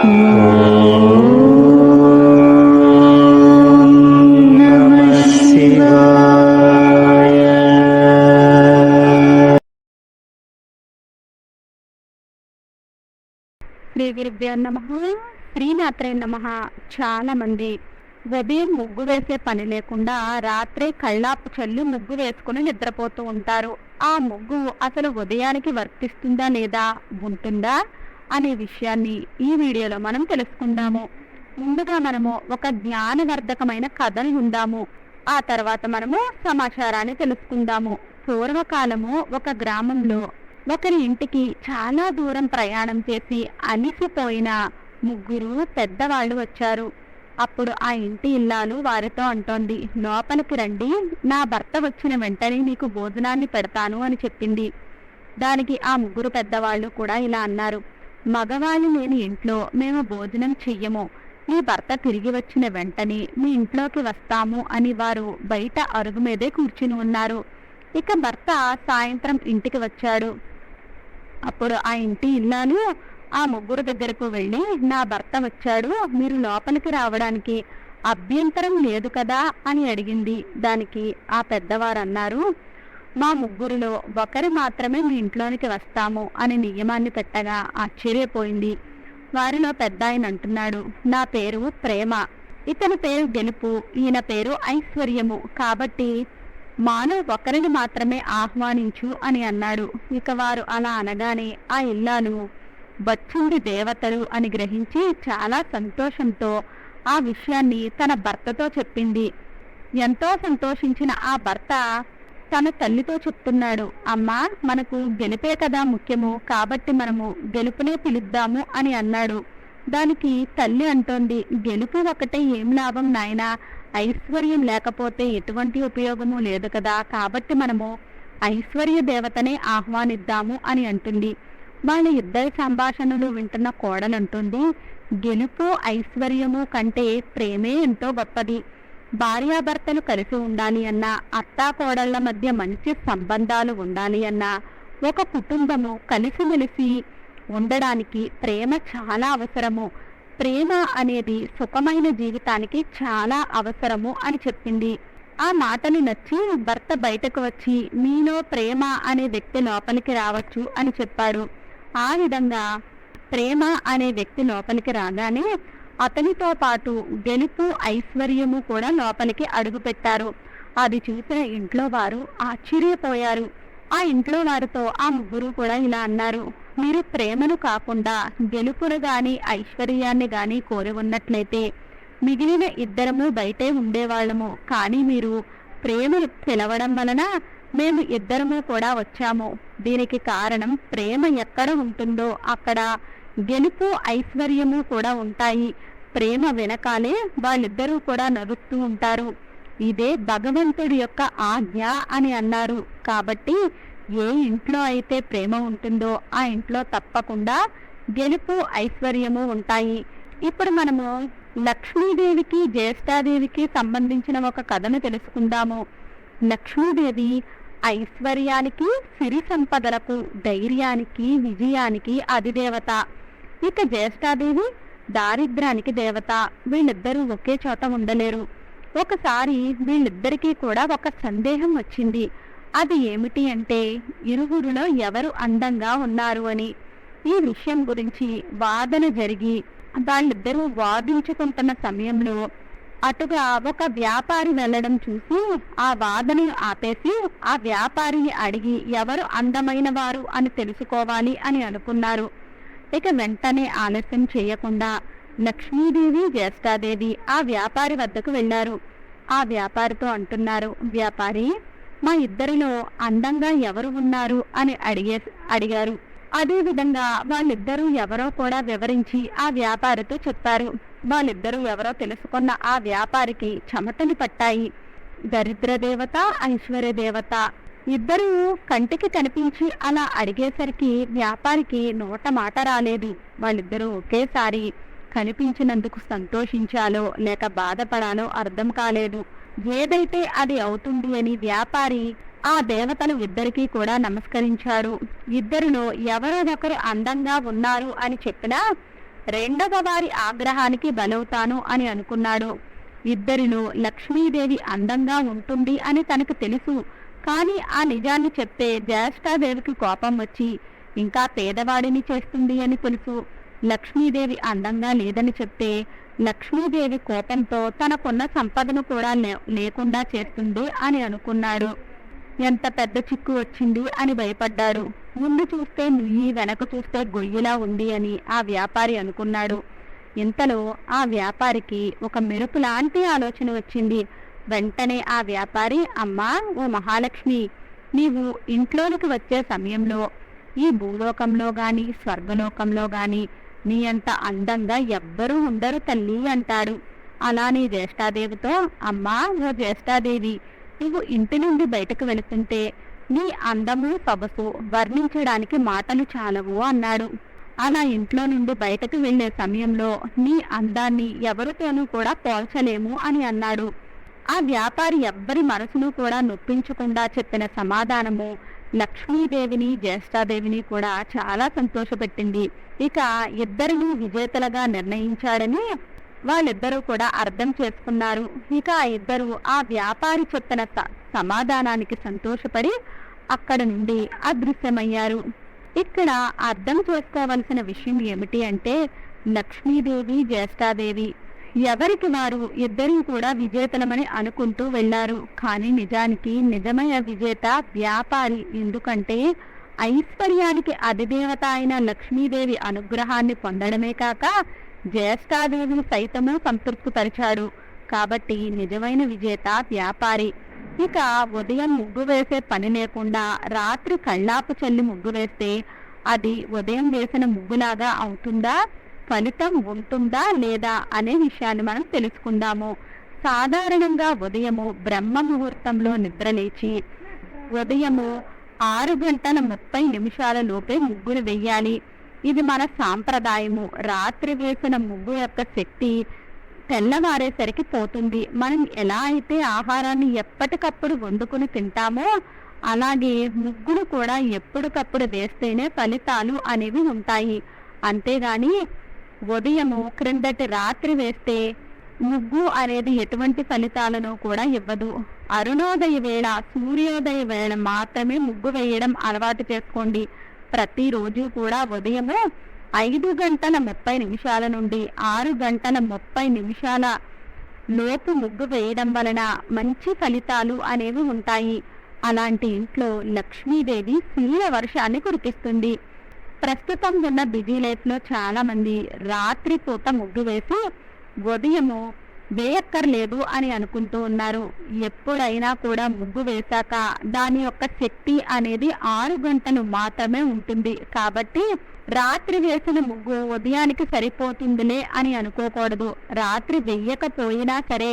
శ్రీ గురుభ్యో నమ. శ్రీనాథ్రే నమ. చాలా మంది ఉదయం ముగ్గు వేసే పని లేకుండా రాత్రే కళ్ళాపు చల్లి ముగ్గు వేసుకుని నిద్రపోతూ ఉంటారు. ఆ ముగ్గు అసలు ఉదయానికి వర్తిస్తుందా లేదా? ఉంటుందా? అనే విషయాన్ని ఈ వీడియోలో మనం తెలుసుకుందాము. ముందుగా మనము ఒక జ్ఞానవర్ధకమైన కథను ఉందాము. ఆ తర్వాత మనము సమాచారాన్ని తెలుసుకుందాము. పూర్వకాలము ఒక గ్రామంలో ఒకరి ఇంటికి చాలా దూరం ప్రయాణం చేసి అలిసిపోయిన ముగ్గురు పెద్దవాళ్ళు వచ్చారు. అప్పుడు ఆ ఇంటి ఇల్లాలు వారితో అంటోంది లోపలికి రండి నా భర్త వచ్చిన వెంటనే నీకు భోజనాన్ని పెడతాను అని చెప్పింది. దానికి ఆ ముగ్గురు పెద్దవాళ్ళు కూడా ఇలా అన్నారు. మగవాళ్ళు లేని ఇంట్లో మేము భోజనం చెయ్యము. మీ భర్త తిరిగి వచ్చిన వెంటనే మీ ఇంట్లోకి వస్తాము అని వారు బయట అరుగు మీదే కూర్చుని ఉన్నారు. ఇక భర్త సాయంత్రం ఇంటికి వచ్చాడు. అప్పుడు ఆ ఇంటి ఇల్లాలు ఆ ముగ్గురు దగ్గరకు వెళ్ళి నా భర్త వచ్చాడు మీరు లోపలికి రావడానికి అభ్యంతరం లేదు కదా? అని అడిగింది. దానికి ఆ పెద్దవారు అన్నారు మా ముగ్గురిలో ఒకరు మాత్రమే మీ ఇంట్లోనికి వస్తాము అని నియమాన్ని పెట్టగా ఆశ్చర్యపోయింది. వారిలో పెద్ద ఆయన అంటున్నాడు నా పేరు ప్రేమ. ఇతని పేరు గెలుపు ఈయన పేరు ఐశ్వర్యము. కాబట్టి మాను ఒకరిని మాత్రమే ఆహ్వానించు అని అన్నాడు. ఇక వారు అలా అనగానే ఆ ఇల్లాను బచ్చుండి దేవతలు అని గ్రహించి చాలా సంతోషంతో ఆ విషయాన్ని తన భర్తతో చెప్పింది. ఎంతో సంతోషించిన ఆ భర్త తన తల్లితో చెప్తున్నాడు. అమ్మా మనకు గెలుపే కదా ముఖ్యము. కాబట్టి మనము గెలుపునే పిలుద్దాము అని అన్నాడు. దానికి తల్లి అంటోంది గెలుపు ఒకటే ఏం లాభం నాయనా? ఐశ్వర్యం లేకపోతే ఎటువంటి ఉపయోగము లేదు కదా. కాబట్టి మనము ఐశ్వర్య దేవతనే ఆహ్వానిద్దాము అని అంటుంది. వాళ్ళ ఇద్దరి సంభాషణలు వింటున్న కోడలంటుంది గెలుపు ఐశ్వర్యము కంటే ప్రేమే ఎంతో గొప్పది. భార్యాభర్తలు కలిసి ఉండాలి అన్నా అత్తాకోడళ్ళ మధ్య మంచి సంబంధాలు ఉండాలి అన్నా ఒక కుటుంబము కలిసిమెలిసి ఉండడానికి ప్రేమ చాలా అవసరము. ప్రేమ అనేది సుఖమైన జీవితానికి చాలా అవసరము అని చెప్పింది. ఆ మాటని నచ్చి భర్త బయటకు వచ్చి మీలో ప్రేమ అనే వ్యక్తి లోపలికి రావచ్చు అని చెప్పాడు. ఆ విధంగా ప్రేమ అనే వ్యక్తి లోపలికి రాగానే అతనితో పాటు గెలుపు ఐశ్వర్యము కూడా లోపలికి అడుగుపెట్టారు అది చూసిన ఇంట్లో వారు ఆశ్చర్యపోయారు. ఆ ఇంట్లో వారితో ఆ ముగ్గురు కూడా ఇలా అన్నారు. మీరు ప్రేమను కాకుండా గెలుపును గాని ఐశ్వర్యాన్ని గాని కోరి ఉన్నట్లయితే మిగిలిన ఇద్దరము బయటే ఉండేవాళ్ళము. కానీ మీరు ప్రేమను పిలవడం వలన మేము ఇద్దరము కూడా వచ్చాము. దీనికి కారణం ప్రేమ ఎక్కడ ఉంటుందో అక్కడ గెలుపు ఐశ్వర్యము కూడా ఉంటాయి. ప్రేమ వెనకాలే వాళ్ళిద్దరూ కూడా నవ్వుతూ ఉంటారు. ఇదే భగవంతుడి యొక్క ఆజ్ఞ అని అన్నారు. కాబట్టి ఏ ఇంట్లో అయితే ప్రేమ ఉంటుందో ఆ ఇంట్లో తప్పకుండా గెలుపు ఐశ్వర్యము ఉంటాయి. ఇప్పుడు మనము లక్ష్మీదేవికి జ్యేష్ఠాదేవికి సంబంధించిన ఒక కథను తెలుసుకుందాము. లక్ష్మీదేవి ఐశ్వర్యానికి సిరి సంపదలకు ధైర్యానికి విజయానికి అధిదేవత. ఇక జ్యేష్ఠాదేవి దారిద్రానికి దేవత. వీళ్ళిద్దరూ ఒకే చోట ఉండలేరు. ఒకసారి వీళ్ళిద్దరికీ కూడా ఒక సందేహం వచ్చింది. అది ఏమిటి అంటే ఇరువురులో ఎవరు అందంగా ఉన్నారు అని. ఈ విషయం గురించి వాదన జరిగి వాళ్ళిద్దరూ వాదించుకుంటున్న సమయంలో అటుగా ఒక వ్యాపారి వెళ్ళడం చూసి ఆ వాదనను ఆపేసి ఆ వ్యాపారిని అడిగి ఎవరు అందమైన వారు అని తెలుసుకోవాలి అని అనుకున్నారు. ఇక వెంటనే ఆలస్యం చేయకుండా లక్ష్మీదేవి జ్యేష్ఠాదేవి ఆ వ్యాపారి వద్దకు వెళ్ళారు. ఆ వ్యాపారితో అంటున్నారు వ్యాపారి మా ఇద్దరిలో అందంగా ఎవరు ఉన్నారు? అని అడిగే అడిగారు. అదేవిధంగా వాళ్ళిద్దరూ ఎవరో కూడా వివరించి ఆ వ్యాపారితో చెప్పారు. వాళ్ళిద్దరూ ఎవరో తెలుసుకున్న ఆ వ్యాపారికి చెమటలు పట్టాయి. దరిద్ర దేవత ఐశ్వర్య దేవత ఇద్దరూ కంటికి కనిపించి అలా అడిగేసరికి వ్యాపారికి నోట మాట రాలేదు. వాళ్ళిద్దరూ ఒకేసారి కనిపించినందుకు సంతోషించాలో లేక బాధపడాలో అర్థం కాలేదు. ఏదైతే అది అవుతుంది అని వ్యాపారి ఆ దేవతలు ఇద్దరికీ కూడా నమస్కరించారు. ఇద్దరులో ఎవరో ఒకరు అందంగా ఉన్నారు అని చెప్పినా రెండవ వారి ఆగ్రహానికి బలవుతాను అని అనుకున్నాడు. ఇద్దరిలో లక్ష్మీదేవి అందంగా ఉంటుంది అని తనకు తెలుసు. కానీ ఆ నిజాన్ని చెప్తే జ్యేష్ఠాదేవికి కోపం వచ్చి ఇంకా పేదవాడిని చేస్తుంది అని తెలుసు. లక్ష్మీదేవి అందంగా లేదని చెప్తే లక్ష్మీదేవి కోపంతో తనకున్న సంపదను కూడా లే- లేకుండా చేస్తుంది అని అనుకున్నాడు. ఎంత పెద్ద చిక్కు వచ్చింది అని భయపడ్డాడు. ముందు చూస్తే నుయ్యి వెనక చూస్తే గొయ్యిలా ఉంది అని ఆ వ్యాపారి అనుకున్నాడు. ఇంతలో ఆ వ్యాపారికి ఒక మెరుపు లాంటి ఆలోచన వచ్చింది. వెంటనే ఆ వ్యాపారి అమ్మా ఓ మహాలక్ష్మి నీవు ఇంట్లోనికి వచ్చే సమయంలో ఈ భూలోకంలో గాని స్వర్గలోకంలో గాని నీ అంత అందంగా ఎవ్వరూ ఉండరు తల్లి అంటాడు అలా నీ జ్యేష్ఠాదేవితో అమ్మా ఓ జ్యేష్ఠాదేవి నువ్వు ఇంటి నుండి బయటకు వెళుతుంటే నీ అందము సొగసు వర్ణించడానికి మాటలు చాలవు అన్నాడు. అలా ఇంట్లో నుండి బయటకు వెళ్ళే సమయంలో నీ అందాన్ని ఎవరితోనూ కూడా పోల్చలేము అని అన్నాడు. ఆ వ్యాపారి ఎవ్వరి మనసును కూడా నొప్పించకుండా చెప్పిన సమాధానము లక్ష్మీదేవిని జ్యేష్ఠాదేవిని కూడా చాలా సంతోషపెట్టింది. ఇక ఇద్దరిని విజేతలుగా నిర్ణయించాడని వాళ్ళిద్దరూ కూడా అర్థం చేసుకున్నారు. ఇక ఆ ఇద్దరు ఆ వ్యాపారి చెప్పిన సమాధానానికి సంతోషపడి అక్కడ నుండి అదృశ్యమయ్యారు. ఇక్కడ అర్థం చేసుకోవలసిన విషయం ఏమిటి అంటే లక్ష్మీదేవి జ్యేష్ఠాదేవి ఎవరికి వారు ఇద్దరూ కూడా విజేతలమని అనుకుంటూ వెళ్ళారు కానీ నిజానికి నిజమైన విజేత వ్యాపారి ఎందుకంటే ఐశ్వర్యానికి అధిదేవత అయిన లక్ష్మీదేవి అనుగ్రహాన్ని పొందడమే కాక జ్యేష్ఠాదేవిని సైతము సంతృప్తిపరిచాడు. కాబట్టి నిజమైన విజేత వ్యాపారి. ఇక ఉదయం ముగ్గు వేసే పని లేకుండా రాత్రి కళ్ళాపు చల్లి ముగ్గు వేస్తే అది ఉదయం వేసిన ముగ్గులాగా అవుతుందా? ఫలితం ఉంటుందా లేదా అనే విషయాన్ని మనం తెలుసుకుందాము. సాధారణంగా ఉదయము బ్రహ్మ ముహూర్తంలో నిద్రలేచి ఉదయము ఆరు గంటల ముప్పై నిమిషాల లోపే ముగ్గులు వెయ్యాలి ఇది మన సాంప్రదాయము. రాత్రి వేసిన ముగ్గు యొక్క శక్తి తెల్లవారేసరికి పోతుంది. మనం ఎలా అయితే ఆహారాన్ని ఎప్పటికప్పుడు వండుకుని తింటామో అలాగే ముగ్గులు కూడా ఎప్పటికప్పుడు వేస్తేనే ఫలితాలు అనేవి ఉంటాయి. అంతేగాని ఉదయము క్రిందటి రాత్రి వేస్తే ముగ్గు అనేది ఎటువంటి ఫలితాలను కూడా ఇవ్వదు. అరుణోదయ వేళ సూర్యోదయ వేళ మాత్రమే ముగ్గు వేయడం అలవాటు చేసుకోండి. ప్రతిరోజు కూడా ఉదయము ఐదు గంటల ముప్పై నిమిషాల నుండి ఆరు గంటల ముప్పై నిమిషాల లోపు ముగ్గు వేయడం వలన మంచి ఫలితాలు అనేవి ఉంటాయి. అలాంటి ఇంట్లో లక్ష్మీదేవి శీల వర్షాన్ని కురిపిస్తుంది. ప్రస్తుతం ఉన్న బిజీ లైఫ్లో చాలా మంది రాత్రి పూత ముగ్గు వేసి ఉదయము వేయక్కర్లేదు అని అనుకుంటూ ఉన్నారు. ఎప్పుడైనా కూడా ముగ్గు వేశాక దాని యొక్క శక్తి అనేది ఆరు గంటలు మాత్రమే ఉంటుంది. కాబట్టి రాత్రి వేసిన ముగ్గు ఉదయానికి సరిపోతుందిలే అని అనుకోకూడదు. రాత్రి వెయ్యకపోయినా సరే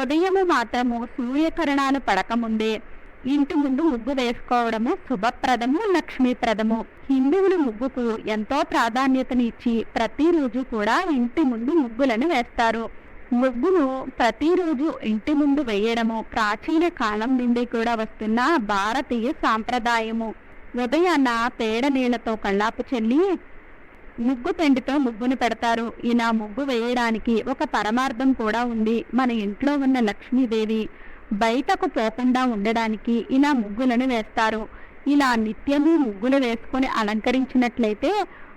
ఉదయము మాత్రము సూర్యకిరణాలు పడకముందే ఇంటి ముందు ముగ్గు వేసుకోవడము శుభప్రదము లక్ష్మీప్రదము. హిందువులు ముగ్గుకు ఎంతో ప్రాధాన్యతను ఇచ్చి ప్రతిరోజు కూడా ఇంటి ముందు ముగ్గులను వేస్తారు. ముగ్గును ప్రతిరోజు ఇంటి ముందు వేయడము ప్రాచీన కాలం నుండి కూడా వస్తున్న భారతీయ సాంప్రదాయము. ఉదయాన్న పేడ నీళ్ళతో కళ్ళాపు చెల్లి ముగ్గు పెండితో ముగ్గును పెడతారు. ఇలా ముగ్గు వేయడానికి ఒక పరమార్థం కూడా ఉంది. మన ఇంట్లో ఉన్న లక్ష్మీదేవి బయటకు పోకుండా ఉండడానికి ఇలా ముగ్గులను వేస్తారు. ఇలా నిత్యము ముగ్గులు వేసుకొని అలంకరించినట్లయితే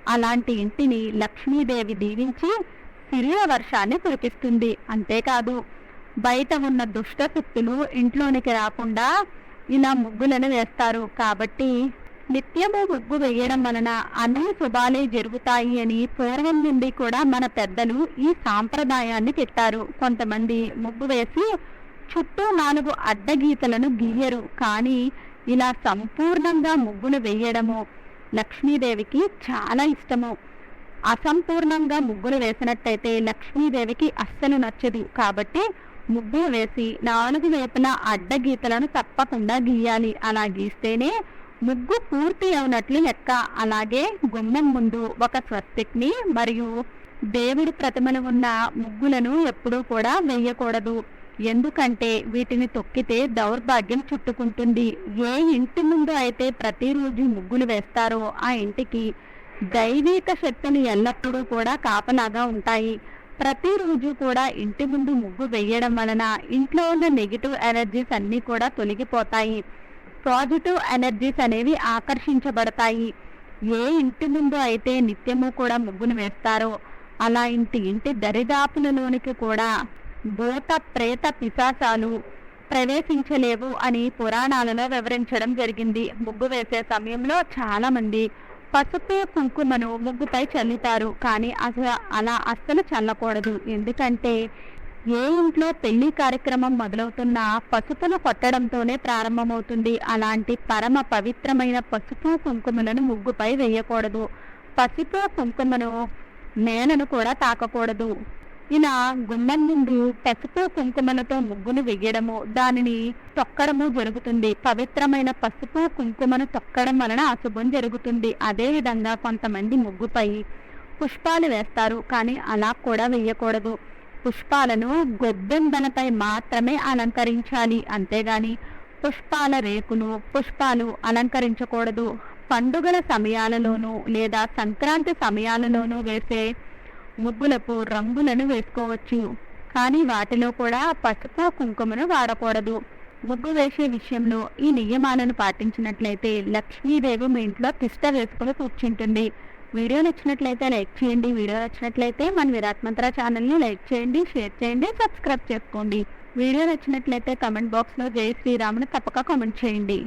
అలాంటి ఇంటిని లక్ష్మీదేవి దీవించి సిరియ వర్షాన్ని కురిపిస్తుంది. అంతేకాదు బయట ఉన్న దుష్ట శక్తులు ఇంట్లోనికి రాకుండా ఇలా ముగ్గులను వేస్తారు. కాబట్టి నిత్యము ముగ్గు వేయడం వలన అన్ని శుభాలే జరుగుతాయి అని పూర్వం నుండి కూడా మన పెద్దలు ఈ సాంప్రదాయాన్ని పెట్టారు కొంతమంది ముగ్గు వేసి చుట్టూ నాలుగు అడ్డగీతలను గీయరు. కానీ ఇలా సంపూర్ణంగా ముగ్గులు వేయడము లక్ష్మీదేవికి చాలా ఇష్టము. అసంపూర్ణంగా ముగ్గులు వేసినట్టయితే లక్ష్మీదేవికి అస్సలు నచ్చదు. కాబట్టి ముగ్గు వేసి నాలుగు వైపున అడ్డగీతలను తప్పకుండా గీయాలి. అలా గీస్తేనే ముగ్గు పూర్తి అవునట్లు లెక్క. అలాగే గుమ్మం ముందు ఒక స్వస్తిక్ని మరియు దేవుడి ప్రతిమలు ఉన్న ముగ్గులను ఎప్పుడూ కూడా వేయకూడదు. ఎందుకంటే వీటిని తొక్కితే దౌర్భాగ్యం చుట్టుకుంటుంది. ఏ ఇంటి ముందు అయితే ప్రతిరోజు ముగ్గులు వేస్తారో ఆ ఇంటికి దైవిక శక్తులు ఎల్లప్పుడూ కూడా కాపలాగా ఉంటాయి. ప్రతిరోజు కూడా ఇంటి ముందు ముగ్గు వేయడం వలన ఇంట్లో ఉన్న నెగిటివ్ ఎనర్జీస్ అన్నీ కూడా తొలగిపోతాయి. పాజిటివ్ ఎనర్జీస్ అనేవి ఆకర్షించబడతాయి. ఏ ఇంటి ముందు అయితే నిత్యము కూడా ముగ్గును వేస్తారో అలా ఇంటి ఇంటి దరిదాపులలోనికి కూడా భూత ప్రేత పిశాసాలు ప్రవేశించలేవు అని పురాణాలలో వివరించడం జరిగింది. ముగ్గు వేసే సమయంలో చాలామంది పసుపు కుంకుమను ముగ్గుపై చల్లుతారు. కానీ అసలు అలా అస్సలు చల్లకూడదు. ఎందుకంటే ఏ ఇంట్లో పెళ్ళి కార్యక్రమం మొదలవుతున్నా పసుపును కొట్టడంతోనే ప్రారంభమవుతుంది. అలాంటి పరమ పవిత్రమైన పసుపు కుంకుమలను ముగ్గుపై వేయకూడదు. పసుపు కుంకుమను మేనను కూడా తాకకూడదు. ఇలా గుమ్మం ముందు పసుపు కుంకుమలతో ముగ్గును వెయ్యడము దానిని తొక్కడము జరుగుతుంది. పవిత్రమైన పసుపు కుంకుమను తొక్కడం వలన అశుభం జరుగుతుంది. అదేవిధంగా కొంతమంది ముగ్గుపై పుష్పాలు వేస్తారు కానీ అలా కూడా వేయకూడదు పుష్పాలను గొబ్బెంబనపై మాత్రమే అలంకరించాలి. అంతేగాని పుష్పాల రేకును పుష్పాలు అలంకరించకూడదు. పండుగల సమయాలలోనూ లేదా సంక్రాంతి సమయాలలోనూ వేసే ముగ్గులకు రంగులను వేసుకోవచ్చు. కానీ వాటిలో కూడా పసుపు కుంకుమను వాడకూడదు. ముగ్గు వేసే విషయంలో ఈ నియమాలను పాటించినట్లయితే లక్ష్మీదేవి మీ ఇంట్లో తిష్ట వేసుకుని కూర్చుంటుంది. వీడియో నచ్చినట్లయితే లైక్ చేయండి. వీడియో నచ్చినట్లయితే మన విరాట్ మంత్ర ఛానల్ని లైక్ చేయండి షేర్ చేయండి సబ్స్క్రైబ్ చేసుకోండి. వీడియో నచ్చినట్లయితే కమెంట్ బాక్స్లో జై శ్రీరాముని తప్పక కామెంట్ చేయండి.